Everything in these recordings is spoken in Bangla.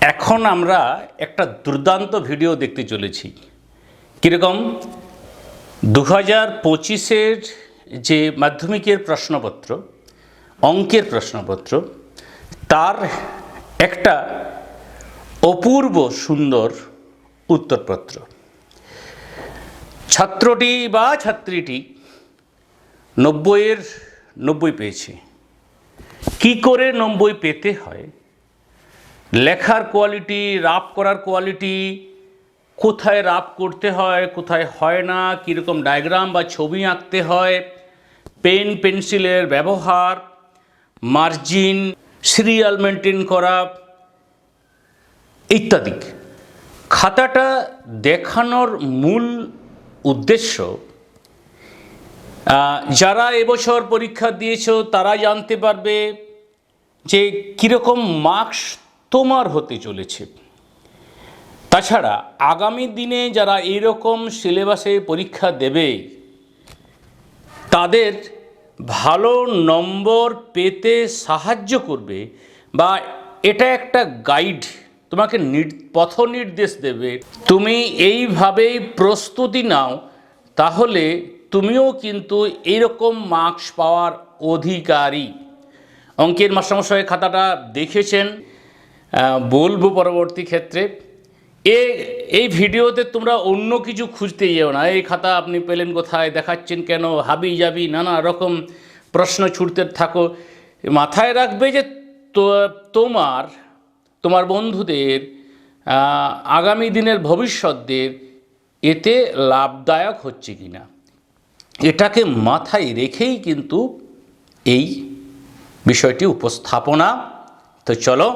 এখন আমরা একটা দুর্দান্ত ভিডিও দেখতে চলেছি। কীরকম? দু হাজার পঁচিশের যে মাধ্যমিকের প্রশ্নপত্র, অঙ্কের প্রশ্নপত্র, তার একটা অপূর্ব সুন্দর উত্তরপত্র। ছাত্রটি বা ছাত্রীটি নব্বইয়ের নব্বই পেয়েছে। কি করে নব্বই পেতে হয়? লেখার কোয়ালিটি রাপ করার কোয়ালিটি কোথায় রাপ করতে হয়, কোথায় হয় না, কীরকম ডায়াগ্রাম বা ছবি আঁকতে হয় পেন পেন্সিলের ব্যবহার মার্জিন সিরিয়াল মেনটেন করা ইত্যাদি। খাতাটা দেখানোর মূল উদ্দেশ্য যারা এবছর পরীক্ষা দিয়েছ তারা জানতে পারবে যে কীরকম মার্কস তোমার হতে চলেছে। তাছাড়া আগামী দিনে যারা এইরকম সিলেবাসে পরীক্ষা দেবে, তাদের ভালো নম্বর পেতে সাহায্য করবে বা এটা একটা গাইড, তোমাকে পথ নির্দেশ দেবে। তুমি এইভাবেই প্রস্তুতি নাও, তাহলে তুমিও কিন্তু এরকম মার্কস পাওয়ার অধিকারী। অঙ্কের মাস্টারমশাই খাতাটা দেখেছেন। বলব পরবর্তী ক্ষেত্রে, এ, এই ভিডিওতে তোমরা অন্য কিছু খুঁজতে যেও না। এই খাতা আপনি পেলেন কোথায়, দেখাচ্ছেন কেন, হাবি যাবি নানা রকম প্রশ্ন ছুটতে থাকো। মাথায় রাখবে যে তোমার তোমার বন্ধুদের আগামী দিনের ভবিষ্যতদের এতে লাভদায়ক হচ্ছে কি না এটাকে মাথায় রেখেই কিন্তু এই বিষয়টি উপস্থাপনা। তো চলো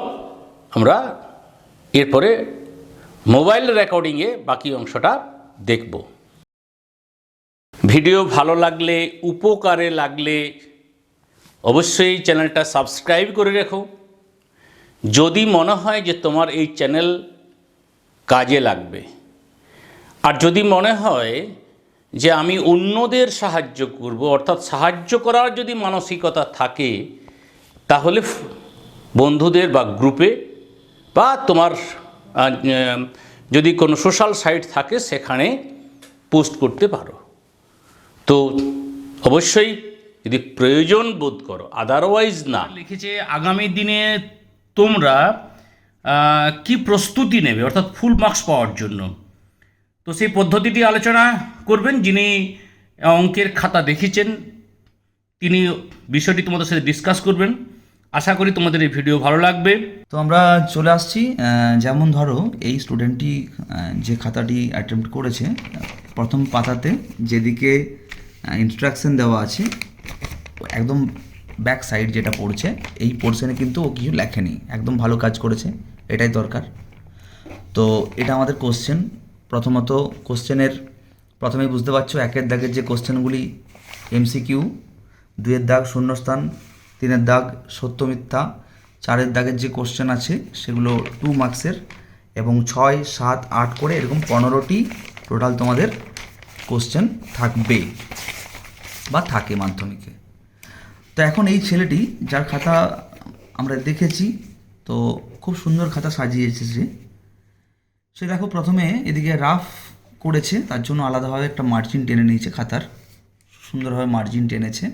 আমরা এরপরে মোবাইল রেকর্ডিংয়ে বাকি অংশটা দেখব। ভিডিও ভালো লাগলে, উপকারে লাগলে অবশ্যই চ্যানেলটা সাবস্ক্রাইব করে রেখো। যদি মনে হয় যে তোমার এই চ্যানেল কাজে লাগবে, আর যদি মনে হয় যে আমি অন্যদের সাহায্য করব, অর্থাৎ সাহায্য করার যদি মানসিকতা থাকে, তাহলে বন্ধুদের বা গ্রুপে বা তোমার যদি কোনো সোশ্যাল সাইট থাকে সেখানে পোস্ট করতে পারো। তো অবশ্যই যদি প্রয়োজন বোধ করো আদারওয়াইজ না। লিখেছে, আগামী দিনে তোমরা কি প্রস্তুতি নেবে? অর্থাৎ ফুল মার্কস পাওয়ার জন্য। তো সেই পদ্ধতিটি আলোচনা করবেন যিনি অঙ্কের খাতা দেখেছেন, তিনি বিষয়টি তোমাদের সাথে ডিসকাস করবেন। আশা করি তোমাদের এই ভিডিও ভালো লাগবে। তো আমরা চলে আসছি যেমন ধরো, এই স্টুডেন্টটি যে খাতাটি অ্যাটেম্প্ট করেছে, প্রথম পাতাতে যেদিকে ইনস্ট্রাকশন দেওয়া আছে, একদম ব্যাক সাইড যেটা পড়ছে, এই পোর্শনে কিন্তু ও কিছু লেখেনি, একদম ভালো কাজ করেছে, এটাই দরকার। তো এটা আমাদের কোশ্চেন প্রথমত কোশ্চেনের প্রথমেই বুঝতে পারছ, একের দাগের যে কোশ্চেনগুলি এমসিকিউ দুয়ের দাগ শূন্যস্থান তিনের দাগ সত্য মিথ্যা, চারের দাগের যে কোশ্চেন আছে সেগুলো টু মার্কসের এবং ছয়, সাত, আট করে এরকম পনেরোটি টোটাল তোমাদের কোশ্চেন থাকবে বা থাকে মাধ্যমিকে। তো এখন এই ছেলেটি যার খাতা আমরা দেখেছি, তো খুব সুন্দর খাতা সাজিয়েছে সে। সে দেখো প্রথমে এদিকে রাফ করেছে, তার জন্য আলাদাভাবে একটা মার্জিন টেনে নিয়েছে খাতার, সুন্দরভাবে মার্জিন টেনেছে।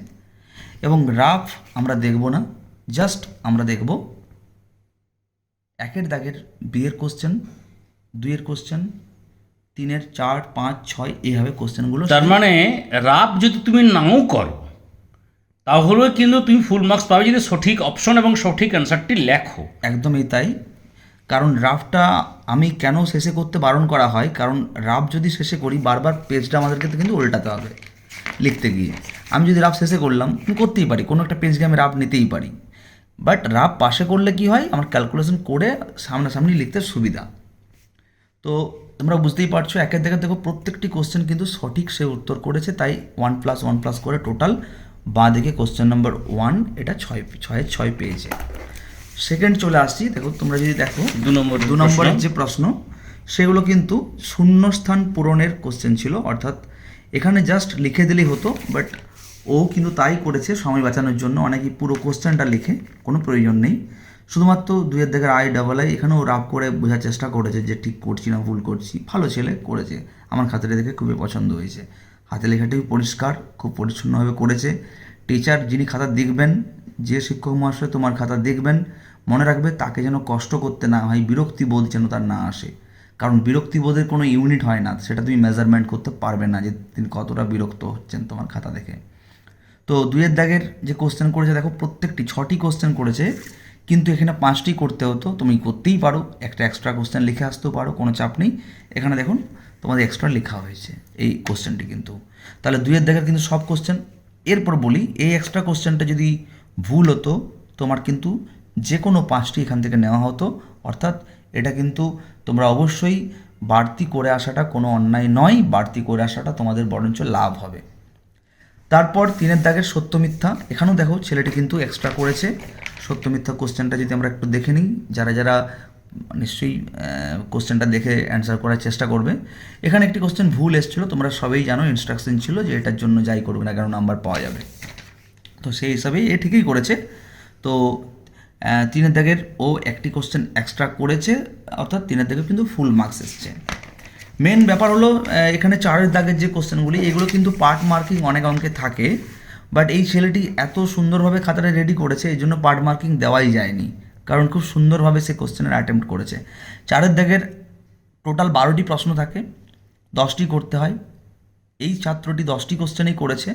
এবং রাফ আমরা দেখব না জাস্ট আমরা দেখব একের দাগের বিয়ের কোশ্চেন দুইয়ের কোশ্চেন তিনের চার পাঁচ ছয় এইভাবে কোশ্চেনগুলো তার মানে রাফ যদি তুমি নাও করো তাহলে কিন্তু তুমি ফুল মার্কস পাবে যদি সঠিক অপশন এবং সঠিক অ্যান্সারটি লেখো। একদমই তাই। কারণ রাফটা আমি কেন শেষে করতে বারণ করা হয়? কারণ রাফ যদি শেষে করি বারবার পেজটা আমাদেরকে কিন্তু উল্টাতে হবে লিখতে গিয়ে। আমি যদি রাফ শেষে করলাম আমি করতেই পারি কোনো একটা পেজকে আমি রাফ নিতেই পারি। বাট রাফ পাশে করলে কি হয়? আমার ক্যালকুলেশন করে সামনাসামনি লিখতে সুবিধা। তো তোমরা বুঝতেই পারছ একের দেখে দেখো প্রত্যেকটি কোশ্চেন কিন্তু সঠিক সে উত্তর করেছে তাই ওয়ান প্লাস ওয়ান প্লাস করে টোটাল বাঁ দিকে কোশ্চেন নাম্বার ওয়ান এটা ছয় ছয়ের ছয় পেয়েছে। সেকেন্ড চলে আসছি দেখো তোমরা যদি দেখো দু নম্বর দু নম্বরের যে প্রশ্ন সেগুলো কিন্তু শূন্যস্থান পূরণের কোশ্চেন ছিল অর্থাৎ এখানে জাস্ট লিখে দিলেই হতো বাট ও কিন্তু তাই করেছে সময় বাঁচানোর জন্য। অনেকেই পুরো কোশ্চেনটা লিখে কোনো প্রয়োজন নেই। শুধুমাত্র দুইয়ের দাগের আই ডাবল আই এখানেও রাফ করে বোঝার চেষ্টা করেছে যে ঠিক করছি না, ভুল করছি। ভালো ছেলে করেছে। আমার খাতাটা দেখে খুবই পছন্দ হয়েছে। হাতে লেখাটাই পরিষ্কার, খুব পরিচ্ছন্নভাবে করেছে। টিচার যিনি খাতা দেখবেন, যে শিক্ষক মহাশয় তোমার খাতা দেখবেন, মনে রাখবে তাকে যেন কষ্ট করতে না হয় বিরক্তি বোধ যেন তার না আসে। কারণ বিরক্তি বোধের কোনো ইউনিট হয় না। সেটা তুমি মেজারমেন্ট করতে পারবে না যে তিনি কতটা বিরক্ত হচ্ছেন তোমার খাতা দেখে। তো দুইয়ের দাগের যে কোশ্চেন করেছে, দেখো প্রত্যেকটি ছটি কোশ্চেন করেছে, কিন্তু এখানে পাঁচটি করতে হতো। তুমি করতেই পারো, একটা এক্সট্রা কোশ্চেন লিখে আসতেও পারো, কোনো চাপ নেই। এখানে দেখুন, তোমাদের এক্সট্রা লেখা হয়েছে এই কোশ্চেনটি কিন্তু। তাহলে দুইয়ের দাগের কিন্তু সব কোশ্চেন এরপর বলি, এই এক্সট্রা কোশ্চেনটা যদি ভুল হতো, তোমার কিন্তু যে কোনো পাঁচটি এখান থেকে নেওয়া হতো। অর্থাৎ এটা কিন্তু তোমরা অবশ্যই বাড়তি করে আসাটা কোনো অন্যায় নয়, বাড়তি করে আসাটা তোমাদের বরঞ্চ লাভ হবে। তারপর তিনের দাগের সত্য মিথ্যা। এখানেও দেখো, ছেলেটি কিন্তু এক্সট্রা করেছে। সত্য মিথ্যা কোশ্চেনটা যদি আমরা একটু দেখে নিই, যারা যারা নিশ্চয়ই কোশ্চেনটা দেখে অ্যান্সার করার চেষ্টা করবে। এখানে একটি কোশ্চেন ভুল এসেছিল, তোমরা সবাই জানো ইনস্ট্রাকশন ছিল যে এটার জন্য যাই করবে না কেন নাম্বার পাওয়া যাবে। তো সেই হিসাবেই এ ঠিকই করেছে। তো তিনের দাগের ও একটি কোশ্চেন এক্সট্রা করেছে, অর্থাৎ তিনের দাগের কিন্তু ফুল মার্কস এসছে। মেন ব্যাপার হলো এখানে চারের দাগের যে কোশ্চেনগুলি এগুলো কিন্তু পার্ট মার্কিং অনেক অঙ্কে থাকে বাট এই ছেলেটি এত সুন্দরভাবে খাতাটা রেডি করেছে, এই জন্য পার্ট মার্কিং দেওয়াই যায়নি, কারণ খুব সুন্দরভাবে সে কোশ্চেনের অ্যাটেম্প্ট করেছে। চারের দাগের টোটাল বারোটি প্রশ্ন থাকে, দশটি করতে হয়, এই ছাত্রটি দশটি কোশ্চেনই করেছে,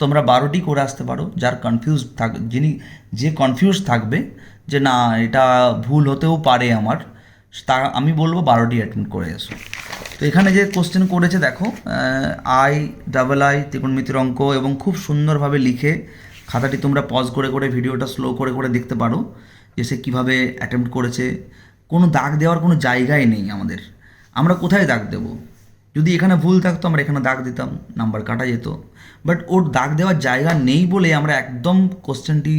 তোমরা বারোটি করে আসতে পারো, যার কনফিউজ থাক যিনি যে কনফিউজ থাকবে, যে না, এটা ভুল হতেও পারে আমার তা আমি বলব বারোটি অ্যাটেন্ড করে এসো। তো এখানে যে কোশ্চেন করেছে, দেখো আই ডাবল আই, ত্রিকোণমিতির অঙ্ক এবং খুব সুন্দরভাবে লিখে খাতাটি তোমরা পজ করে করে ভিডিওটা স্লো করে করে দেখতে পারো, যে সে কীভাবে অ্যাটেম্প্ট করেছে। কোনো দাগ দেওয়ার কোনো জায়গাই নেই আমাদের। আমরা কোথায় দাগ দেবো? যদি এখানে ভুল থাকতো, আমরা এখানে দাগ দিতাম নাম্বার কাটা যেত। বাট ওর দাগ দেওয়ার জায়গা নেই বলে আমরা একদম কোশ্চেনটি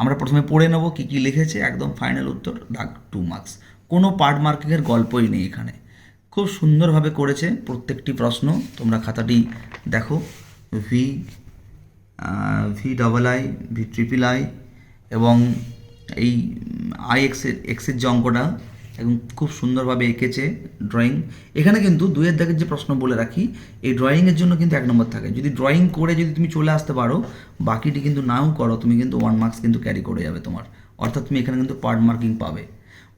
আমরা প্রথমে পড়ে নেব, কী কী লিখেছে, একদম ফাইনাল উত্তর, দাগ টু মার্কস কোনো পার্ট মার্কিংয়ের গল্পই নেই এখানে। খুব সুন্দরভাবে করেছে প্রত্যেকটি প্রশ্ন। তোমরা খাতাটি দেখো। V V double I V triple I এবং এই আই এক্সের এক্সের যে অঙ্কটা এবং খুব সুন্দরভাবে এঁকেছে ড্রয়িং এখানে কিন্তু দুইয়ের দাগের যে প্রশ্ন বলে রাখি, এই ড্রয়িংয়ের জন্য কিন্তু এক নম্বর থাকে। যদি ড্রয়িং করে যদি তুমি চলে আসতে পারো, বাকিটি কিন্তু নাও করো, তুমি কিন্তু ওয়ান মার্কস কিন্তু ক্যারি করে যাবে তোমার। অর্থাৎ তুমি এখানে কিন্তু পার্ট মার্কিং পাবে।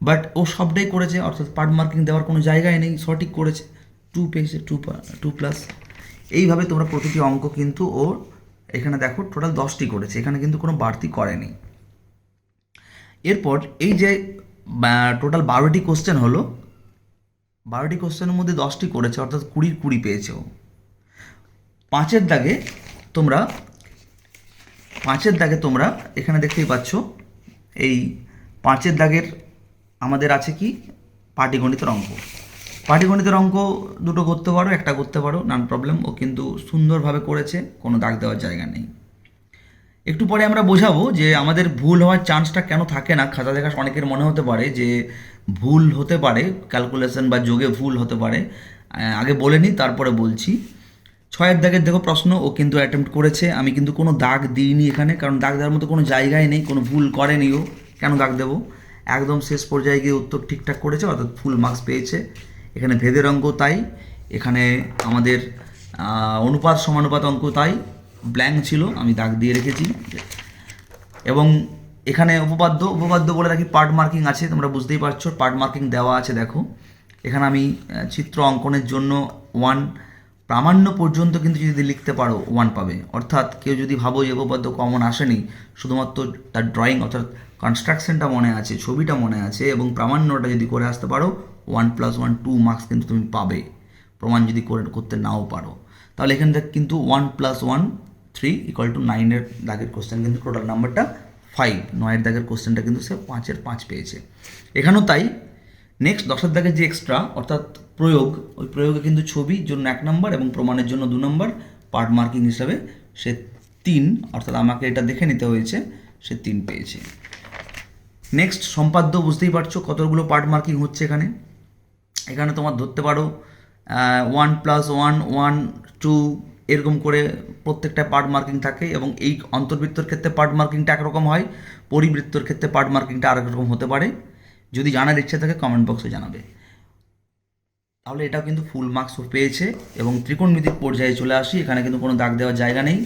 বাট ও সবটাই করেছে, অর্থাৎ পার্ট মার্কিং দেওয়ার কোনো জায়গায় নেই, সঠিক করেছে। টু পেয়েছে টু টু প্লাস এইভাবে তোমরা প্রতিটি অঙ্ক কিন্তু ও এখানে দেখো টোটাল দশটি করেছে, এখানে কিন্তু কোনো বাড়তি করেনি। এরপর এই যে টোটাল বারোটি কোশ্চেন হলো, বারোটি কোশ্চেনের মধ্যে দশটি করেছে, অর্থাৎ কুড়ির কুড়ি পেয়েছে ও। পাঁচের দাগে তোমরা, পাঁচের দাগে তোমরা এখানে দেখতেই পাচ্ছ, এই পাঁচের দাগের আমাদের আছে কি? পাটিগণিতের অঙ্ক। পাটিগণিতের অঙ্ক দুটো করতে পারো, একটা করতে পারো নান প্রবলেম ও কিন্তু সুন্দরভাবে করেছে, কোনো দাগ দেওয়ার জায়গা নেই। একটু পরে আমরা বোঝাবো যে আমাদের ভুল হওয়ার চান্সটা কেন থাকে না। খাতা দেখা অনেকের মনে হতে পারে যে ভুল হতে পারে ক্যালকুলেশন বা যোগে ভুল হতে পারে। আগে বলে নিই তারপরে বলছি। ছয়ের দাগের দেখো প্রশ্ন, ও কিন্তু অ্যাটেম্প্ট করেছে। আমি কিন্তু কোনো দাগ দিইনি এখানে, কারণ দাগ দেওয়ার মতো কোনো জায়গায় নেই, কোনো ভুল করেনি ও। কেন দাগ দেবো? একদম শেষ পর্যায়ে গিয়ে উত্তর ঠিকঠাক করেছে, অর্থাৎ ফুল মার্কস পেয়েছে। এখানে ভেদের অঙ্ক তাই, এখানে আমাদের অনুপাত সমানুপাত অঙ্ক তাই ব্ল্যাঙ্ক ছিল, আমি দাগ দিয়ে রেখেছি। এবং এখানে উপপাদ্য উপপাদ্য বলে রাখি পার্ট মার্কিং আছে, তোমরা বুঝতেই পারছ পার্ট মার্কিং দেওয়া আছে, দেখো। এখানে আমি চিত্র অঙ্কনের জন্য ওয়ান প্রামাণ্য পর্যন্ত কিন্তু যদি লিখতে পারো ওয়ান পাবে। অর্থাৎ কেউ যদি ভাবো যে উপপাদ্য কমন আসেনি, শুধুমাত্র তার ড্রয়িং অর্থাৎ কনস্ট্রাকশনটা মনে আছে, ছবিটা মনে আছে, এবং প্রামাণ্যটা যদি করে আসতে পারো one plus one two marks কিন্তু তুমি পাবে। প্রমাণ যদি করে করতে নাও পারো। তাহলে এখান থেকে কিন্তু one plus one three equal to নাইনের দাগের কোশ্চেন কিন্তু টোটাল নাম্বারটা ফাইভ নয়ের দাগের কোশ্চেনটা কিন্তু সে পাঁচের পাঁচ পেয়েছে। এখানেও তাই নেক্সট দশের দাগের যে এক্সট্রা অর্থাৎ প্রয়োগ, ওই প্রয়োগে কিন্তু ছবির জন্য এক নম্বর এবং প্রমাণের জন্য দু নম্বর পার্ট মার্কিং হিসাবে সে তিন, অর্থাৎ আমাকে এটা দেখে নিতে হয়েছে, সে তিন পেয়েছে। নেক্সট সম্পাদ্য, বুঝতেই পারছ কতগুলো পার্ট মার্কিং হচ্ছে এখানে? এখানে তোমার ধরতে পারো one plus one one two এরকম করে প্রত্যেকটা পার্ট মার্কিং থাকে এবং এই অন্তর্বৃত্তর ক্ষেত্রে পার্ট মার্কিংটা একরকম হয়, পরিবৃত্তর ক্ষেত্রে পার্ট মার্কিংটা আরেক রকম হতে পারে। যদি জানার ইচ্ছে থাকে কমেন্ট বক্সে জানাবে। তাহলে এটাও কিন্তু ফুল মার্কস পেয়েছে এবং ত্রিকোণমিতিক পর্যায়ে চলে আসি। এখানে কিন্তু কোনো দাগ দেওয়ার জায়গা নেই।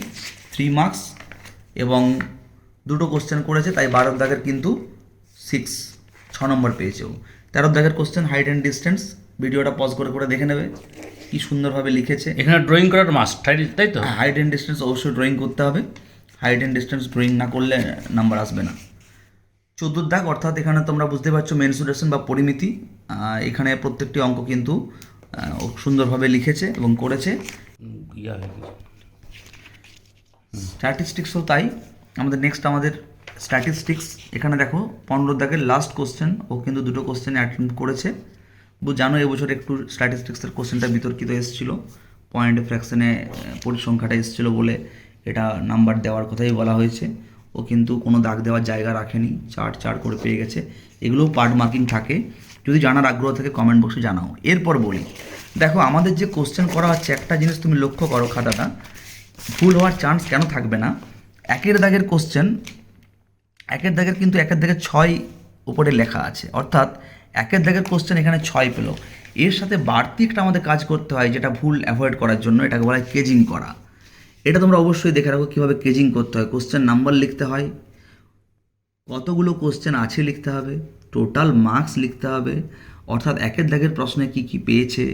থ্রি মার্কস এবং দুটো কোশ্চেন করেছে তাই বারো দাগের কিন্তু সিক্স ছ নম্বর পেয়েছে ও তেরো দাগের কোশ্চেন হাইট অ্যান্ড ডিস্টেন্স ভিডিওটা পজ করে করে দেখে নেবে। কি সুন্দরভাবে লিখেছে। এখানে ড্রয়িং করার মাস্ট তাই তো? হাইট অ্যান্ড ডিস্টেন্স অবশ্যই ড্রয়িং করতে হবে। হাইট অ্যান্ড ডিস্টেন্স ড্রয়িং না করলে নাম্বার আসবে না। চোদ্দোর দাগ অর্থাৎ এখানে তোমরা বুঝতে পারছ মেনসুরেশন বা পরিমিতি। এখানে প্রত্যেকটি অঙ্ক কিন্তু সুন্দরভাবে লিখেছে এবং করেছে। স্ট্যাটিস্টিক্সও তাই। আমাদের নেক্সট আমাদের স্ট্যাটিস্টিক্স এখানে দেখো পনেরো দাগের লাস্ট কোশ্চেন ও কিন্তু দুটো কোশ্চেন অ্যাটেন্ড করেছে। জানো এবছর একটু স্ট্যাটিস্টিক্সের কোশ্চেনটা বিতর্কিত এসেছিল। পয়েন্ট ফ্র্যাকশনে পরিসংখ্যাটা এসেছিল বলে এটা নাম্বার দেওয়ার কথাই বলা হয়েছে। ও কিন্তু কোনো দাগ দেওয়ার জায়গা রাখেনি, চার চার করে পেয়ে গেছে। এগুলোও পার্ট মার্কিং থাকে। যদি জানার আগ্রহ থাকে কমেন্ট বক্সে জানাও। এরপর বলি, দেখো, আমাদের যে কোশ্চেন করা হচ্ছে, একটা জিনিস তুমি লক্ষ্য করো খাতাটা, ভুল হওয়ার চান্স কেন থাকবে না? একের দাগের কোশ্চেন একের দাগের কিন্তু একের দাগের ছয় উপরে লেখা আছে। অর্থাৎ, একের দাগের কোশ্চেন এখানে ছয় পেল। এর সাথে বাড়তি একটা আমাদের কাজ করতে হয়, যেটা ভুল অ্যাভয়েড করার জন্য, এটাকে বলা হয় কেজিং করা। এটা তোমরা অবশ্যই দেখে রাখো কীভাবে কেজিং করতে হয়। কোশ্চেন নাম্বার লিখতে হয়। কতগুলো কোশ্চেন আছে লিখতে হবে। টোটাল মার্কস লিখতে হবে। অর্থাৎ একের দাগের প্রশ্নে কি কি পেয়েছে,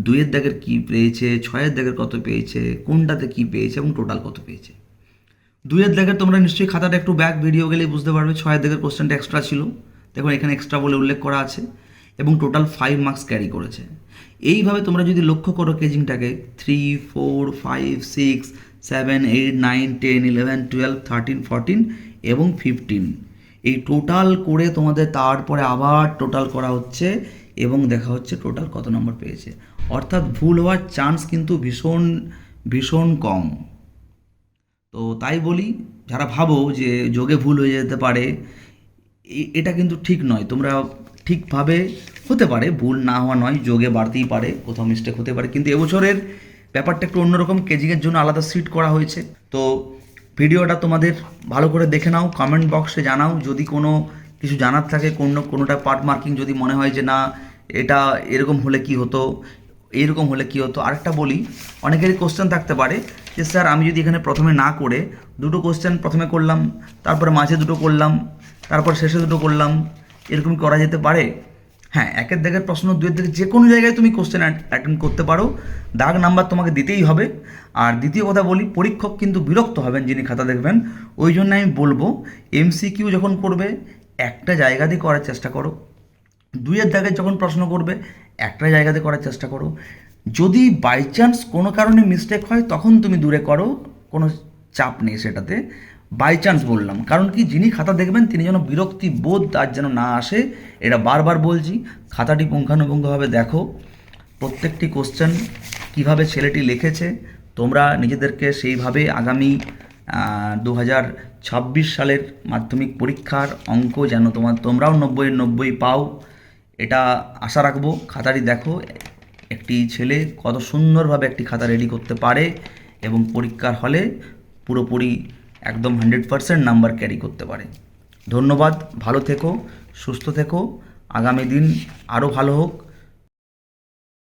দুইয়ের দাগের কি পেয়েছে, ছয়ের দাগের কত পেয়েছে, কোনটাতে কি পেয়েছে এবং টোটাল কত পেয়েছে। দুইয়ের দাগের তোমরা নিশ্চয়ই খাতাটা একটু ব্যাক ভিডিও গেলেই বুঝতে পারবে। ছয়ের দাগের কোশ্চেনটা এক্সট্রা ছিল। দেখো এখানে এক্সট্রা বলে উল্লেখ করা আছে এবং টোটাল ফাইভ মার্কস ক্যারি করেছে। এইভাবে তোমরা যদি লক্ষ্য করো কেজিংটাকে three four five six seven eight nine ten eleven twelve thirteen fourteen এবং ফিফটিন এই টোটাল করে তোমাদের তারপরে আবার টোটাল করা হচ্ছে এবং দেখা হচ্ছে টোটাল কত নম্বর পেয়েছে। অর্থাৎ ভুল হওয়ার চান্স কিন্তু ভীষণ ভীষণ কম। তো তাই বলি, যারা ভাবো যে যোগে ভুল হয়ে যেতে পারে এটা কিন্তু ঠিক নয়। তোমরা ঠিকভাবে হতে পারে, ভুল না হওয়া নয়, যোগে বাড়তেই পারে, কোথাও মিস্টেক হতে পারে। কিন্তু এবছরের ব্যাপারটা একটু অন্যরকম কেজিংয়ের জন্য আলাদা সিট করা হয়েছে। তো ভিডিওটা তোমাদের ভালো করে দেখে নাও কমেন্ট বক্সে জানাও। যদি কোনো কিছু জানার থাকে, কোনো, কোনোটা পার্ট মার্কিং যদি মনে হয় যে না, এটা এরকম হলে কি হতো, এইরকম হলে কি হতো, আরেকটা বলি, অনেকেরই কোশ্চেন থাকতে পারে যে, স্যার, আমি যদি এখানে প্রথমে না করে, দুটো কোশ্চেন প্রথমে করলাম, তারপরে মাঝে দুটো করলাম, তারপর শেষে দুটো করলাম, এরকম করা যেতে পারে? হ্যাঁ একের দাগের প্রশ্ন, দুয়ের দিকে যে কোনো জায়গায় তুমি কোশ্চেন অ্যাটেন্ড করতে পারো। দাগ নাম্বার তোমাকে দিতেই হবে। আর দ্বিতীয় কথা বলি, পরীক্ষক কিন্তু বিরক্ত হবেন যিনি খাতা দেখবেন। ওই জন্য আমি বলব এমসিকিউ যখন করবে, একটা জায়গা দিয়ে করার চেষ্টা করো। দুইয়ের দাগে যখন প্রশ্ন করবে, একটা জায়গাতে করার চেষ্টা করো। যদি বাই চান্স কোনো কারণে মিস্টেক হয়, তখন তুমি দূরে করো। কোনো চাপ নেই সেটাতে। বাই চান্স বললাম। কারণ কি, যিনি খাতা দেখবেন, তিনি যেন বিরক্তি বোধ তার যেন না আসে, এটা বারবার বলছি। খাতাটি পুঙ্খানুপুঙ্খভাবে দেখো। প্রত্যেকটি কোশ্চেন কীভাবে ছেলেটি লিখেছে, তোমরা নিজেদেরকে সেইভাবে আগামী দু হাজার ছাব্বিশ সালের মাধ্যমিক পরীক্ষার অঙ্ক যেন তোমার তোমরাও নব্বই নব্বই পাও, এটা আশা রাখব। খাতাটি দেখো, একটি ছেলে কত সুন্দরভাবে একটি খাতা রেডি করতে পারে এবং পরীক্ষার হলে পুরোপুরি একদম হান্ড্রেড পারসেন্ট নাম্বার ক্যারি করতে পারে। ধন্যবাদ, ভালো থেকো, সুস্থ থেকো, আগামী দিন আরও ভালো হোক।